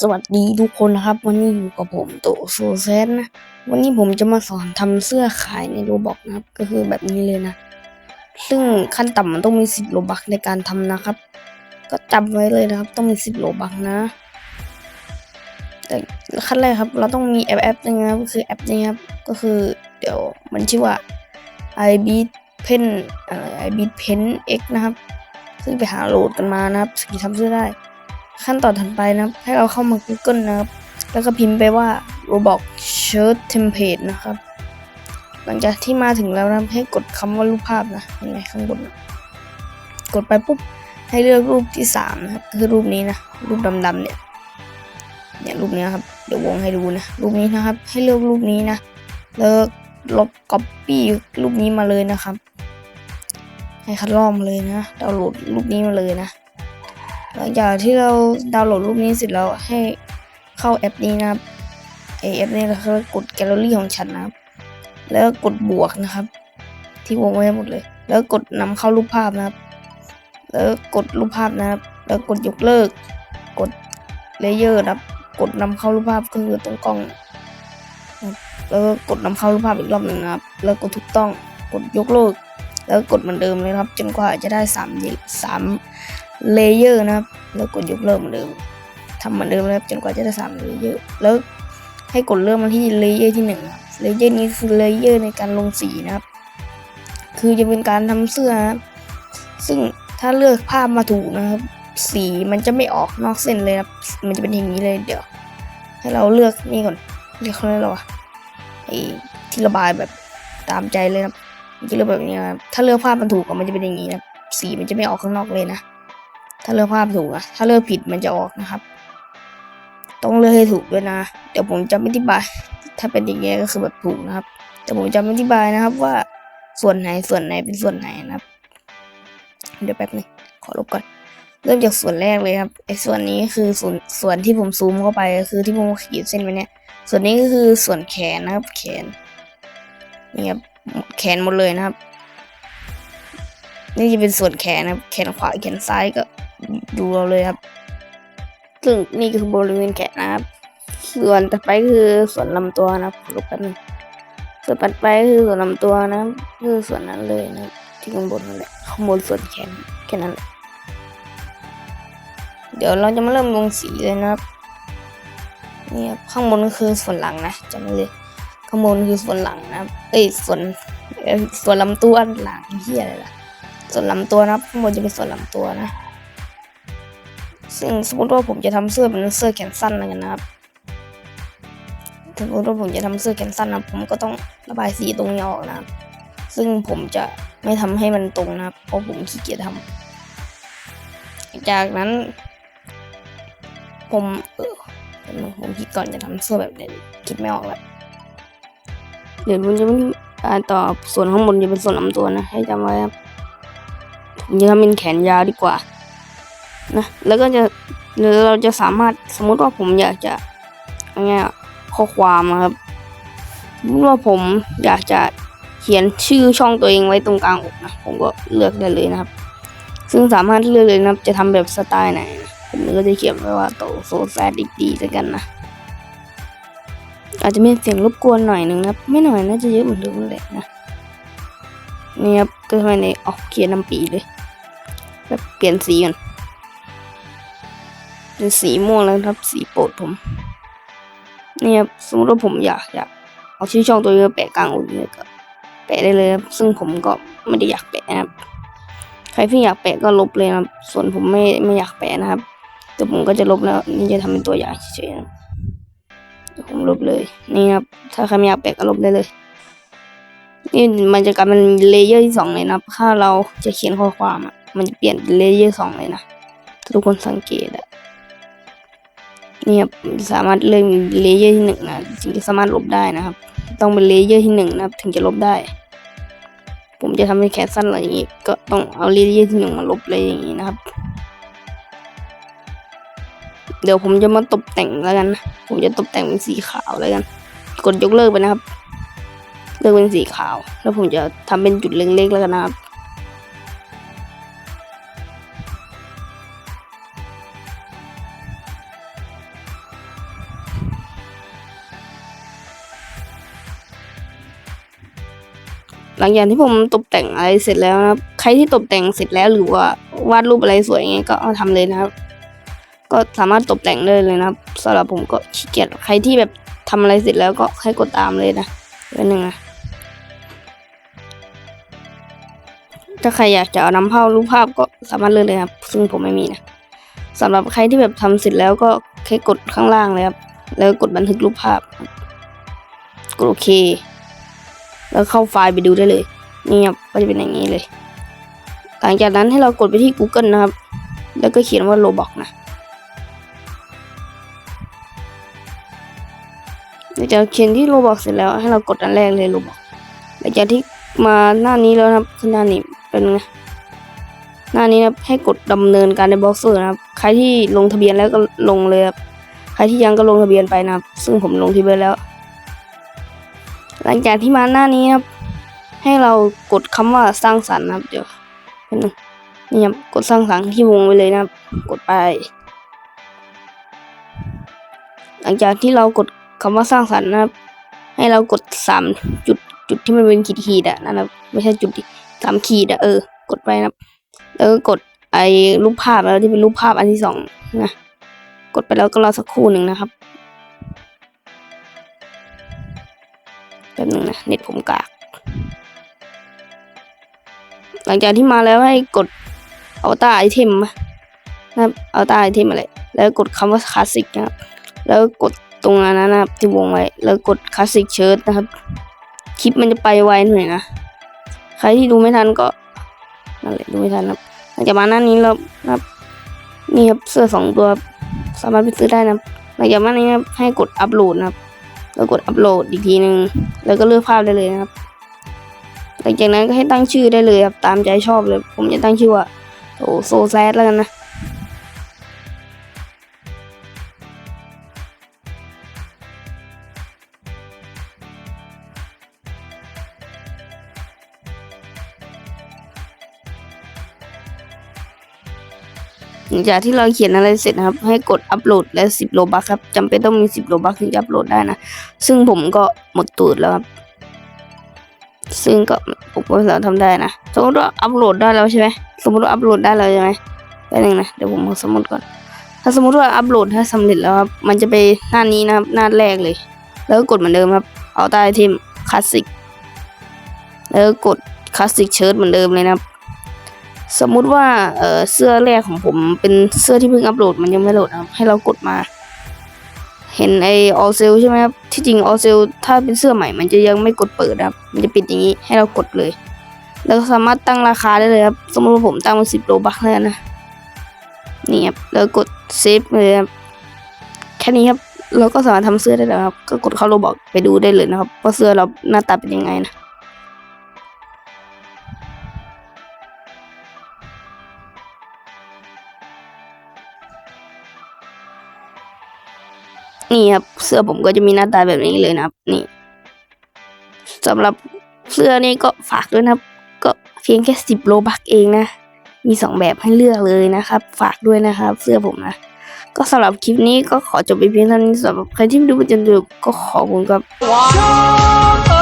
สวัสดีทุกคนนะครับ วันนี้อยู่กับผมโตโซเซนนะวันนี้ผมจะมาสอนทำเสื้อขายในโรบอกนะครับ ก็คือแบบนี้เลยนะ ซึ่งขั้นต่ำมันต้องมีสิบโลบักในการทำนะครับ ก็จำไว้เลยนะครับ ต้องมีสิบโลบักนะแต่ขั้นแรกครับ เราต้องมีแอปแอปนึงนะครับก็คือแอปนี้ครับก็คือเดี๋ยวมันชื่อว่า i b e a t Pen อะไร i b e a t Pen X นะครับ ซึ่งไปหาโหลดกันมานะครับสกิทำเสื้อได้ ขั้นตอนถัดไปนะครับ ให้เราเข้ามา Google นะครับ แล้วก็พิมพ์ไปว่า Roblox Shirt Template นะครับ หลังจากที่มาถึงแล้วนะให้กดคำว่ารูปภาพนะเห็นไหมข้างบนนะกดไปปุ๊บ ให้เลือกรูปที่สามนะครับคือรูปนี้นะ รูปดำๆเนี่ย เนี่ยรูปนี้ครับ เดี๋ยววงให้ดูนะ รูปนี้นะครับ ให้เลือกรูปนี้นะแล้วลบ copy รูปนี้มาเลยนะครับ ให้คัดลอกมาเลยนะดาวน์โหลดรูปนี้มาเลยนะ หลังจากที่เราดาวน์โหลดรูปนี้เสร็จแล้วให้เข้าแอปนี้นะครับไอแอปนี้เราก็กดแกลเลอรี่ของฉันนะครับ แล้วกดบวกนะครับ ที่วงไว้หมดเลย แล้วกดนำเข้ารูปภาพนะครับ แล้วกดรูปภาพนะครับ แล้วกดยกเลิก กดเลเยอร์นะครับ กดนำเข้ารูปภาพก็คือตรงกล้อง แล้วก็กดนำเข้ารูปภาพอีกรอบหนึ่งนะครับ แล้วกดถูกต้อง กดยกเลิก แล้วกดเหมือนเดิมเลยครับ จนกว่าจะได้สามสามเลเยอร์นะครับ แล้วกดยกเลิกเหมือนเดิมทำเหมือนเดิมนะครับจนกว่าจะได้สามเลเยอร์แล้วให้กดเริ่มมาที่เลเยอร์ที่หนึ่งครับเลเยอร์นี้คือเลเยอร์ในการลงสีนะครับ คือจะเป็นการทำเสื้อนะครับซึ่งถ้าเลือกภาพมาถูกนะครับ สีมันจะไม่ออกนอกเส้นเลยครับ มันจะเป็นอย่างนี้เลยเดี๋ยว ให้เราเลือกนี่ก่อนเรียกเขาเรียกอะไรวะไอ้ที่ระบายแบบตามใจเลยครับ จะเลือกแบบนี้ครับถ้าเลือกภาพมันถูกมันจะเป็นอย่างนี้นะสีมันจะไม่ออกข้างนอกเลยนะถ้าเลือกภาพถูกอะถ้าเลือกผิดมันจะออกนะครับ ต้องเลือกให้ถูกด้วยนะ เดี๋ยวผมจะอธิบาย ถ้าเป็นอย่างเงี้ยก็คือแบบถูกนะครับ แต่ผมจะอธิบายนะครับว่าส่วนไหนส่วนไหนเป็นส่วนไหนนะครับ เดี๋ยวแป๊บนึงขอลบก่อน เริ่มจากส่วนแรกเลยครับไอ้ส่วนนี้คือส่วนส่วนที่ผมซูมเข้าไปก็คือที่ผมขีดเส้นไว้เนี่ย ส่วนนี้ก็คือส่วนแขนนะครับแขนนี่ครับ แขนหมดเลยนะครับ นี่จะเป็นส่วนแขนนะครับ แขนขวาแขนซ้ายก็ดูเราเลยครับ ซึ่งนี่คือบริเวณแขนนะครับ ส่วนต่อไปคือส่วนลำตัวนะครับลบแป๊บนึงส่วนต่อไปคือส่วนลำตัวนะคือส่วนนั้นเลยนะที่ข้างบนนั่นแหละข้างบนส่วนแขนแค่นั้นแหละเดี๋ยวเราจะมาเริ่มลงสีเลยนะครับนี่ครับข้างบนก็คือส่วนหลังนะจำไว้เลย ข้างบนคือส่วนหลังนะครับ เอ้ยส่วนส่วนลำตัวหลังเฮียอะไรล่ะ ส่วนลำตัวนะครับข้างบนจะเป็นส่วนลำตัวนะ ซึ่งสมมติว่าผมจะทำเสื้อเป็นเสื้อแขนสั้นอะไรกันนะครับสมมติว่าผมจะทำเสื้อแขนสั้นนะผมก็ต้องระบายสีตรงนี้ออกนะครับ ซึ่งผมจะไม่ทำให้มันตรงนะครับ เพราะผมขี้เกียจทำจากนั้น ผมเออผมคิดก่อนจะทำเสื้อแบบไหนคิดไม่ออกแล้ว เดี๋ยวผมจะไม่อ่านต่อส่วนข้างบนจะเป็นส่วนลำตัวนะ ให้จำไว้ครับผมจะทำเป็นแขนยาวดีกว่า นะ แล้วก็จะหรือเราจะสามารถสมมุติว่าผมอยากจะอะไรเงี้ยข้อความครับสมมติว่าผมอยากจะเขียนชื่อช่องตัวเองไว้ตรงกลางอกนะ ผมก็เลือกได้เลยนะครับ ซึ่งสามารถเลือกเลยนะครับ จะทำแบบสไตล์ไหน ผมก็จะเขียนไว้ว่าโตโซแซดดีดีแล้วกันนะ อาจจะมีเสียงรบกวนหน่อยหนึ่งนะครับ ไม่หน่อยน่าจะเยอะเหมือนเดิมแหละนะนี่ครับก็ทำไมในออกเขียนน้ำปีเลยแบบเปลี่ยนสีก่อนเป็นสีม่วงแล้วครับ สีโปรดผมนี่ครับสมมติว่าผมอยากอยากเอาชื่อช่องตัวเองมาแปะกลางอกเนี่ยก็แปะได้เลยครับ ซึ่งผมก็ไม่ได้อยากแปะนะครับ ใครที่อยากแปะก็ลบเลยนะครับ ส่วนผมไม่ไม่อยากแปะนะครับแต่ผมก็จะลบแล้วนี่จะทำเป็นตัวอย่างเฉยๆ ผมลบเลย นี่ครับ ถ้าใครไม่อยากแปะก็ลบได้เลย นี่มันจะกลายเป็นเลเยอร์ที่สองเลยนะถ้าเราจะเขียนข้อความอะ มันจะเปลี่ยนเป็นเลเยอร์สองเลยนะถ้าทุกคนสังเกตอะนี่ครับสามารถเลือกเลเยอร์ที่หนึ่งนะถึงจะสามารถลบได้นะครับ ต้องเป็นเลเยอร์ที่หนึ่งนะครับ ถึงจะลบได้ ผมจะทำเป็นแขนสั้นอะไรอย่างงี้ ก็ต้องเอาเลเยอร์ที่หนึ่งมาลบเลยอย่างงี้นะครับ เดี๋ยวผมจะมาตกแต่งแล้วกันผมจะตกแต่งเป็นสีขาวแล้วกัน กดยกเลิกไปนะครับ เลิกเป็นสีขาว แล้วผมจะทำเป็นจุดเล็กๆแล้วกันนะครับหลังจากที่ผมตกแต่งอะไรเสร็จแล้วนะครับ ใครที่ตกแต่งเสร็จแล้วหรือว่าวาดรูปอะไรสวยอย่างก็เอาทำเลยนะครับ ก็สามารถตกแต่งได้เลยนะครับสำหรับผมก็ขี้เกียจใครที่แบบทำอะไรเสร็จแล้วก็ให้กดตามเลยนะเดี๋ยหนึ่งนะถ้าใครอยากจะเอานำเข้ารูปภาพก็สามารถเลือกเลยครับ ซึ่งผมไม่มีนะสำหรับใครที่แบบทำเสร็จแล้วก็แค่กดข้างล่างเลยครับแล้วกดบันทึกรูปภาพกดโอเค แล้วเข้าไฟล์ไปดูได้เลยนี่ครับก็จะเป็นอย่างนี้เลย หลังจากนั้นให้เรากดไปที่ Google นะครับ แล้วก็เขียนว่า Roblox นะ งจากเขียนที่ Roblox เสร็จแล้วให้เรากดอันแรกเลย Roblox หลังจากที่มาหน้านี้แล้วนะครับขึ้นหน้านี้เป็นไงหน้านี้นะให้กดดำเนินการในบราว์เซอร์นะครับ ใครที่ลงทะเบียนแล้วก็ลงเลยครับใครที่ยังก็ลงทะเบียนไปนะครับ ซึ่งผมลงทะเบียนแล้ว หลังจากที่มาหน้านี้ครับ ให้เรากดคำว่าสร้างสรรค์นะครับ เดี๋ยวแป๊บนึงนี่ครับกดสร้างสรรค์ที่วงไว้เลยนะครับ กดไป หลังจากที่เรากด คำว่าสร้างสรรค์นะครับ ให้เรากดสามจุดจุดที่มันเป็นขีดขีดๆอะนั่นนะไม่ใช่จุดสามขีดอะเออ กดไปนะครับ แล้วก็กดไอ้รูปภาพแล้วที่เป็นรูปภาพอันที่สองนะกดไปแล้วก็รอสักครู่หนึ่งนะครับแป๊บนึงนะเน็ตผมกากหลังจากที่มาแล้วให้กดเอาตาไอเทมนะครับเอาตาไอเทมอะไรแล้วกดคำว่าคลาสสิกนะครับแล้วกด ตรงนั้นนะครับ ที่วงไว้ แล้วกดคลาสสิกเชิร์ตนะครับ คลิปมันจะไปไวหน่อยนะ ใครที่ดูไม่ทันก็นั่นแหละดูไม่ทันครับหลังจากมาหน้านี้เรานะครับ นี่ครับเสื้อสองตัวสามารถไปซื้อได้นะหลังจากมานี้นะครับให้กดอัปโหลดนะครับ แล้วกดอัปโหลดอีกทีหนึ่งแล้วก็เลือกภาพได้เลยนะครับ หลังจากนั้นก็ให้ตั้งชื่อได้เลยครับตามใจชอบเลย ผมจะตั้งชื่อว่าโอโซแซดแล้วกันนะ หลังจากที่เราเขียนอะไรเสร็จนะครับ ให้กดอัปโหลดและ10 โลบัคครับจำเป็นต้องมี 10 โลบัคถึงจะอัปโหลดได้นะ ซึ่งผมก็หมดตูดแล้วครับ ซึ่งก็ผมก็สามารถทำได้นะ สมมติว่าอัปโหลดได้แล้วใช่ไหมสมมติว่าอัปโหลดได้แล้วใช่ไหมแป๊บนึงนะ เดี๋ยวผมเอาสมมติก่อน ถ้าสมมติว่าอัปโหลดถ้าสำเร็จแล้วครับ มันจะไปหน้านี้นะครับ หน้าแรกเลย แล้วก็กดเหมือนเดิมครับ เอาใต้ทีมคลาสสิก แล้วก็กดคลาสสิกเชิ้ตเหมือนเดิมเลยนะครับ สมมุติว่าเเสื้อแรกของผมเป็นเสื้อที่เพิ่งอัปโหลดมันยังไม่โหลดครับให้เรากดมา เห็นไอออเซลใช่ไหมครับที่จริงออเซลถ้าเป็นเสื้อใหม่ มันจะยังไม่กดเปิดครับ มันจะปิดอย่างนี้ให้เรากดเลย แล้วสามารถตั้งราคาได้เลยครับสมมติว่าผมตั้งมาสิบโลบัคแล้วนะนี่ครับแล้วกดเซฟเลยครับแค่นี้ครับเราก็สามารถทำเสื้อได้แล้วครับ ก็กดเข้าโรบอกไปดูได้เลยนะครับว่าเสื้อเราหน้าตาเป็นยังไงนะ นี่ครับ เสื้อผมก็จะมีหน้าตาแบบนี้เลยนะครับ นี่สำหรับเสื้อนี้ก็ฝากด้วยนะครับ ก็เพียงแค่สิบโลบักเองนะ มีสองแบบให้เลือกเลยนะครับ ฝากด้วยนะครับ เสื้อผมนะ ก็สำหรับคลิปนี้ก็ขอจบไปเพียงเท่านี้สำหรับใครที่ดูจนจบก็ขอบคุณครับ